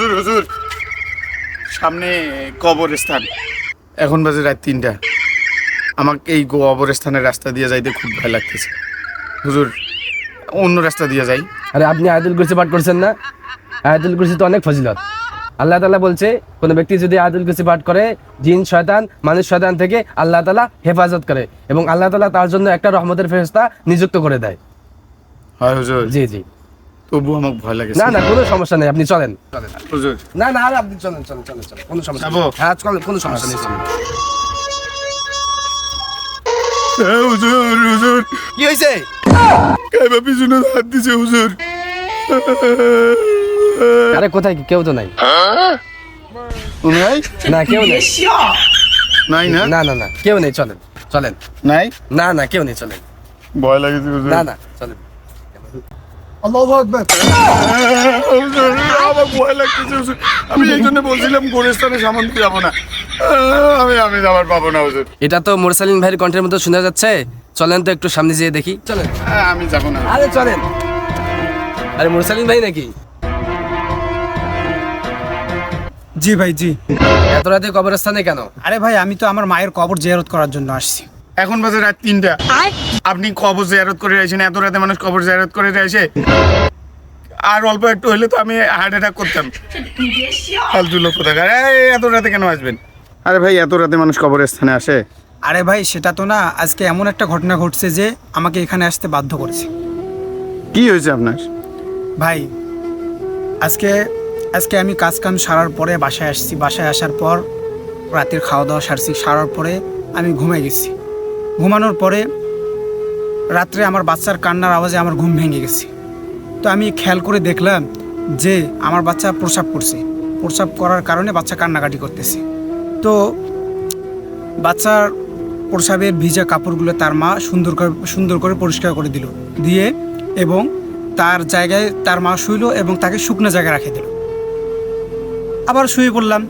হুজুর হুজুর। সামনে কবরস্থান। এখন বাজে রাত তিনটা। আমাকে এই কবরস্থানের রাস্তা দিয়ে যাইতে খুব ভয় লাগতেছে। হুজুর অন্য রাস্তা দিয়ে যাই। আরে আপনি আয়াতুল কুরসি পাঠ করছেন না? আয়াতুল কুরসি তো অনেক ফজিলত। আল্লাহ তালা বলছে কোনো ব্যক্তি যদি আয়াতুল কুরসি পাঠ করে জিন শয়তান মানুষ শয়তান থেকে আল্লাহ তালা হেফাজত করে এবং আল্লাহ তালা তার জন্য একটা রহমতের ফেরস্তা নিযুক্ত করে দেয়। হয় হুজুর। জি জি। তবু আমাকে ভয় লাগে। না না কোনো সমস্যা নেই আপনি চলেন। না না আর আপনি চলেন চলেন চলেন চলেন কোনো সমস্যা? হ্যাঁ চলেন কোনো সমস্যা নেই চলেন। হুজুর হুজুর। কি হয়েছে কাইবা পিছনে হাত দিছে হুজুর। আরে কোথায়? কেউ তো নাই। নাই? না কেউ নেই। নাই না? না না না কেউ নেই চলেন চলেন। নাই? না না কেউ নেই চলেন। ভয় লাগেছে হুজুর। না না চলেন। আমার ভয় লাগতেছে। আমি এই জন্য বলছিলাম সামান যাব না। আমি আমি যাবার পাবো না হুজুর। এটা তো মোরসালিন ভাইয়ের কণ্ঠের মতো শোনা যাচ্ছে। চলেন তো একটু সামনে যেয়ে দেখি। চলেন। আমি যাব না। আরে চলেন। আরে মোরসালিন ভাই নাকি? জি ভাই জি। এত রাতে কবরস্থানে কেন? আরে ভাই আমি তো আমার মায়ের কবর জিয়ারত করার জন্য আসছি। এখন বাজে রাত তিনটা। আপনি কবর জিয়ারত করে রয়েছেন এত রাতে মানুষ কবর জিয়ারত করে রয়েছে আর অল্প একটু হলে তো আমি হার্ট অ্যাটাক করতাম। ফালতু লোক কোথাকার। এত রাতে কেন আসবেন? আরে ভাই এত রাতে মানুষ কবরস্থানে আসে। আরে ভাই সেটা তো না আজকে এমন একটা ঘটনা ঘটছে যে আমাকে এখানে আসতে বাধ্য করেছে। কি হয়েছে আপনার? ভাই আজকে আজকে আমি কাজ কাম সারার পরে বাসায় আসছি। বাসায় আসার পর রাতের খাওয়া দাওয়া সারছি সারার পরে আমি ঘুমাই গেছি। ঘুমানোর পরে রাত্রে আমার বাচ্চার কান্নার আওয়াজে আমার ঘুম ভেঙে গেছে। তো আমি খেয়াল করে দেখলাম যে আমার বাচ্চা প্রসাব করছে। প্রসাব করার কারণে বাচ্চা কান্নাকাটি করতেছে। তো বাচ্চার প্রসাবের ভিজা কাপড়গুলো তার মা সুন্দর করে সুন্দর করে পরিষ্কার করে দিল। দিয়ে এবং তার জায়গায় তার মা শুইলো এবং তাকে শুকনো জায়গায় রাখে দিল। আবার শুয়ে পড়লাম।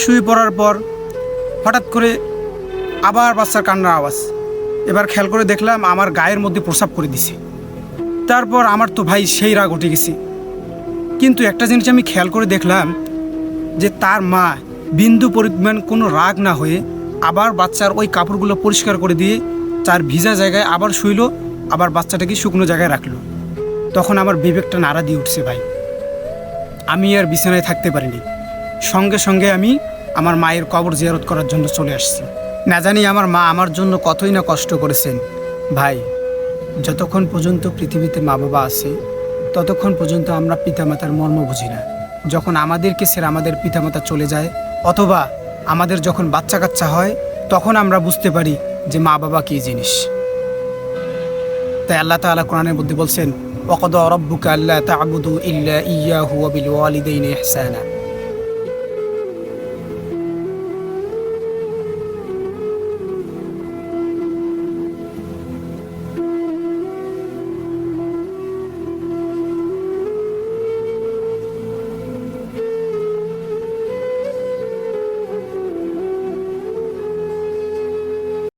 শুয়ে পড়ার পর হঠাৎ করে আবার বাচ্চার কান্নার আওয়াজ। এবার খেয়াল করে দেখলাম আমার গায়ের মধ্যে প্রসাব করে দিছে। তারপর আমার তো ভাই সেই রাগ উঠে গেছে। কিন্তু একটা জিনিস আমি খেয়াল করে দেখলাম যে তার মা বিন্দু পরিমাণ কোনো রাগ না হয়ে আবার বাচ্চার ওই কাপড়গুলো পরিষ্কার করে দিয়ে তার ভিজা জায়গায় আবার শুইলো, আবার বাচ্চাটাকে শুকনো জায়গায় রাখল। তখন আমার বিবেকটা নাড়া দিয়ে উঠছে ভাই। আমি আর বিছানায় থাকতে পারিনি। সঙ্গে সঙ্গে আমি আমার মায়ের কবর জিয়ারত করার জন্য চলে আসছি। না জানি আমার মা আমার জন্য কতই না কষ্ট করেছেন। ভাই, যতক্ষণ পর্যন্ত পৃথিবীতে মা বাবা আছে, ততক্ষণ পর্যন্ত আমরা পিতামাতার মর্ম বুঝি না। যখন আমাদেরকে সেরা আমাদের পিতামাতা চলে যায়, অথবা আমাদের যখন বাচ্চা কাচ্চা হয়, তখন আমরা বুঝতে পারি যে মা বাবা কী জিনিস। তাই আল্লাহ তাআলা কোরআনের মধ্যে বলছেন ওকদ রব্বুকা আল্লাহ তা'বুদু ইল্লা ইয়াহু ওয়া বিল ওয়ালিদাইনি ইহসানা।